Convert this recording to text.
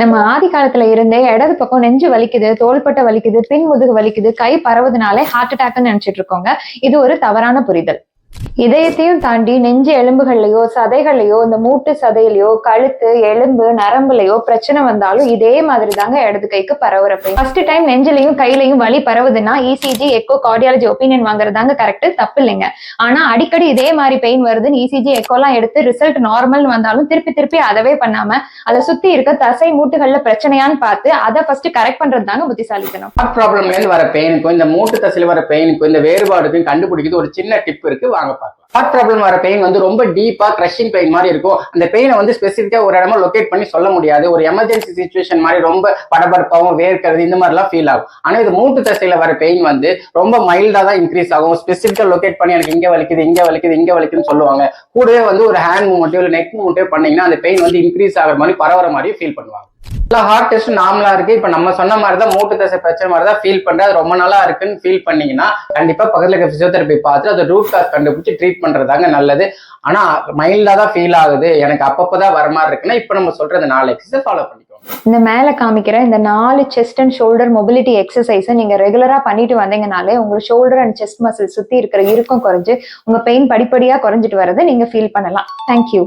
நம்ம ஆதி காலத்துல இருந்தே இடது பக்கம் நெஞ்சு வலிக்குது தோள்பட்டை வலிக்குது பின் முதுகு வலிக்குது கை பரவுதுனாலே ஹார்ட் அட்டாக்னு நினைச்சிட்டு இருக்கோங்க. இது ஒரு தவறான புரிதல். இதயத்தையும் தாண்டி நெஞ்சு எலும்புகள்லயோ சதைகள்லயோ இந்த மூட்டு சதையிலையோ கழுத்து எலும்பு நரம்புலயோ பிரச்சனை வந்தாலும் இதே மாதிரி தாங்க இடது கைக்கு பரவுறப்ப. ஃபர்ஸ்ட் டைம் நெஞ்சிலையும் கையிலையும் வலி பரவுதுன்னா இசிஜி எக்கோ கார்டியாலஜி ஒப்பீனியன் வாங்குறதாங்க கரெக்ட் தப்பு இல்லைங்க. ஆனா அடிக்கடி இதே மாதிரி பெயின் வருதுன்னு இசிஜி எக்கோலாம் எடுத்து ரிசல்ட் நார்மல் வந்தாலும் திருப்பி திருப்பி அதவே பண்ணாம அதை சுத்தி இருக்க தசை மூட்டுகள்ல பிரச்சனையான்னு பார்த்து அதை ஃபர்ஸ்ட் கரெக்ட் பண்றது தாங்க புத்திசாலித்தனம் ப்ராப்ளம்ல வர பெயினுக்கும் இந்த மூட்டு தசையில வர பெயினுக்கும் இந்த வேறுபாடுக்கும் கண்டுபிடிக்கிறது ஒரு சின்ன டிப் இருக்கு. வாங்க பார்க்கலாம். ஹார்ட் ப்ராப்ளம் வர பெயின் வந்து ரொம்ப டீப்பா கிரஷிங் பெயின் மாதிரி இருக்கும். அந்த பெயினை வந்து ஸ்பெசிஃபிக்கா ஒரு இடமா லொகேட் பண்ணி சொல்ல முடியாது. ஒரு எமர்ஜென்சி சுச்சுவேஷன் மாதிரி ரொம்ப படபடப்பாகவும் வேர்க்கிறது இந்த மாதிரிலாம் ஃபீல் ஆகும். ஆனா இது மூட்டு தசையில வர பெயின் வந்து ரொம்ப மைல்டா தான் இன்க்ரீஸ் ஆகும். ஸ்பெசிஃபிக்கா லொகேட் பண்ணி எனக்கு இங்க வலிக்குது இங்க வலிக்குது இங்க வலிக்குதுன்னு சொல்லுவாங்க. கூடவே வந்து ஒரு ஹேண்ட் மூவ்மெண்ட்டோ இல்லை நெக் மூவ்மெண்ட்டோ பண்ணீங்கன்னா அந்த பெயின் வந்து இன்க்ரீஸ் ஆகிற மாதிரி பரவற மாதிரி ஃபீல் பண்ணுவாங்க. ஹார்ட் டெஸ்ட் நார்மலாக இருக்குது இப்போ நம்ம சொன்ன மாதிரி தான் மூட்டு தசை பிரச்சனை மாதிரி தான் ஃபீல் பண்ணுறேன் அது ரொம்ப நாளாக இருக்குன்னு ஃபீல் பண்ணீங்கன்னா கண்டிப்பாக பக்கத்தில் இருக்க பிசியோதெரப்பி பார்த்து அதை ரூட் காஸ் கண்டுபிடிச்சி ட்ரீட் பண்ணுறதாங்க நல்லது. ஆனால் மைல்டாக தான் ஃபீல் ஆகுது. எனக்கு அப்பப்போ தான் வர மாதிரி இருக்குன்னா இப்போ நம்ம சொல்கிற இந்த நாலு எக்ஸசைஸ் ஃபாலோ பண்ணிக்கோங்க. இந்த மேலே காமிக்கிற இந்த நாலு செஸ்ட் அண்ட் ஷோல்டர் மொபிலிட்டி எக்ஸசைஸை நீங்கள் ரெகுலராக பண்ணிட்டு வந்தீங்கனாலே உங்கள் ஷோல்டர் அண்ட் செஸ்ட் மசில் சுற்றி இருக்கிற இருக்கும் குறைஞ்சு உங்கள் பெயின் படிப்படியாக குறைஞ்சிட்டு வரதை நீங்கள் ஃபீல் பண்ணலாம். தேங்க்யூ